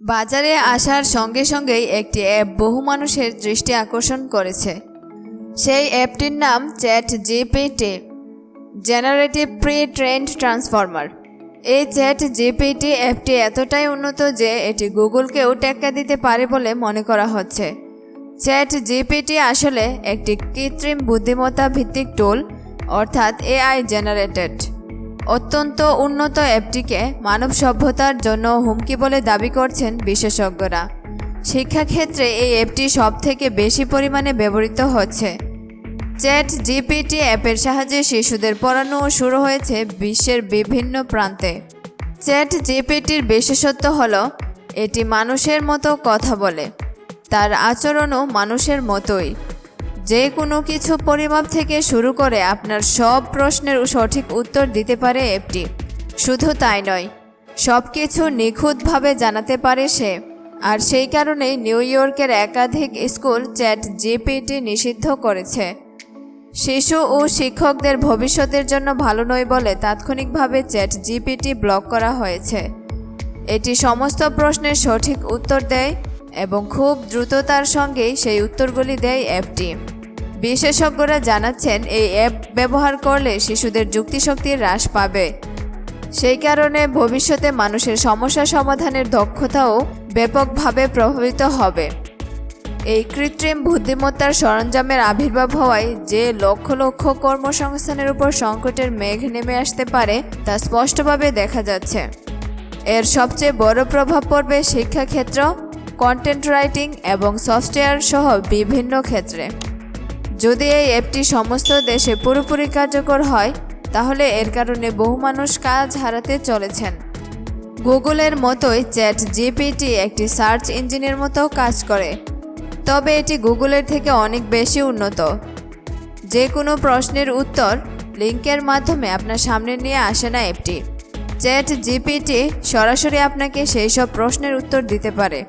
বাজারে আসার সঙ্গে সঙ্গেই একটি অ্যাপ বহু মানুষের দৃষ্টি আকর্ষণ করেছে। সেই অ্যাপটির নাম chat GPT generative pre trained transformer এই চ্যাট জিপিটি অ্যাপটি এতটাই উন্নত যে এটি গুগলকেও টেক্কা দিতে পারে বলে মনে করা হচ্ছে। চ্যাট জিপিটি আসলে একটি কৃত্রিম বুদ্ধিমত্তা ভিত্তিক টুল অর্থাৎ এআই জেনারেটেড অত্যন্ত উন্নত অ্যাপটিকে মানব সভ্যতার জন্য হুমকি বলে দাবি করছেন বিশেষজ্ঞরা। শিক্ষাক্ষেত্রে এই অ্যাপটি সব থেকে বেশি পরিমাণে ব্যবহৃত হচ্ছে। চ্যাট জিপিটি অ্যাপের সাহায্যে শিশুদের পড়ানো শুরু হয়েছে বিশ্বের বিভিন্ন প্রান্তে। চ্যাট জিপিটির বিশেষত্ব হল, এটি মানুষের মতো কথা বলে। তার আচরণও মানুষের মতোই। যে কোনো কিছু পরিমাপ থেকে শুরু করে আপনার সব প্রশ্নের সঠিক উত্তর দিতে পারে অ্যাপটি। শুধু তাই নয় সব কিছু নিখুঁতভাবে জানাতে পারে সে। আর সেই কারণেই নিউ ইয়র্কের একাধিক স্কুল চ্যাট জিপিটি নিষিদ্ধ করেছে। শিশু ও শিক্ষকদের ভবিষ্যতের জন্য ভালো নয় বলে তাৎক্ষণিকভাবে চ্যাট জিপিটি ব্লক করা হয়েছে। এটি সমস্ত প্রশ্নের সঠিক উত্তর দেয় এবং খুব দ্রুততার সঙ্গেই সেই উত্তরগুলি দেয় অ্যাপটি। বিশেষজ্ঞরা জানাচ্ছেন, এই অ্যাপ ব্যবহার করলে শিশুদের যুক্তিশক্তি হ্রাস পাবে। সেই কারণে ভবিষ্যতে মানুষের সমস্যা সমাধানের দক্ষতাও ব্যাপকভাবে প্রভাবিত হবে। এই কৃত্রিম বুদ্ধিমত্তার সরঞ্জামের আবির্ভাব হওয়ায় যে লক্ষ লক্ষ কর্মসংস্থানের উপর সংকটের মেঘ নেমে আসতে পারে, তা স্পষ্টভাবে দেখা যাচ্ছে। এর সবচেয়ে বড় প্রভাব পড়বে শিক্ষাক্ষেত্র কন্টেন্ট রাইটিং এবং সফটওয়্যার সহ বিভিন্ন ক্ষেত্রে। যদি এই অ্যাপটি সমস্ত দেশে পুরোপুরি কার্যকর হয়, তাহলে এর কারণে বহু মানুষ কাজ হারাতে চলেছেন। গুগলের মতোই চ্যাট জিপিটি একটি সার্চ ইঞ্জিনের মতো কাজ করে। তবে এটি গুগলের থেকে অনেক বেশি উন্নত। যে কোনো প্রশ্নের উত্তর লিঙ্কের মাধ্যমে আপনার সামনে নিয়ে আসে না অ্যাপটি। চ্যাট জিপিটি সরাসরি আপনাকে সেই সব প্রশ্নের উত্তর দিতে পারে।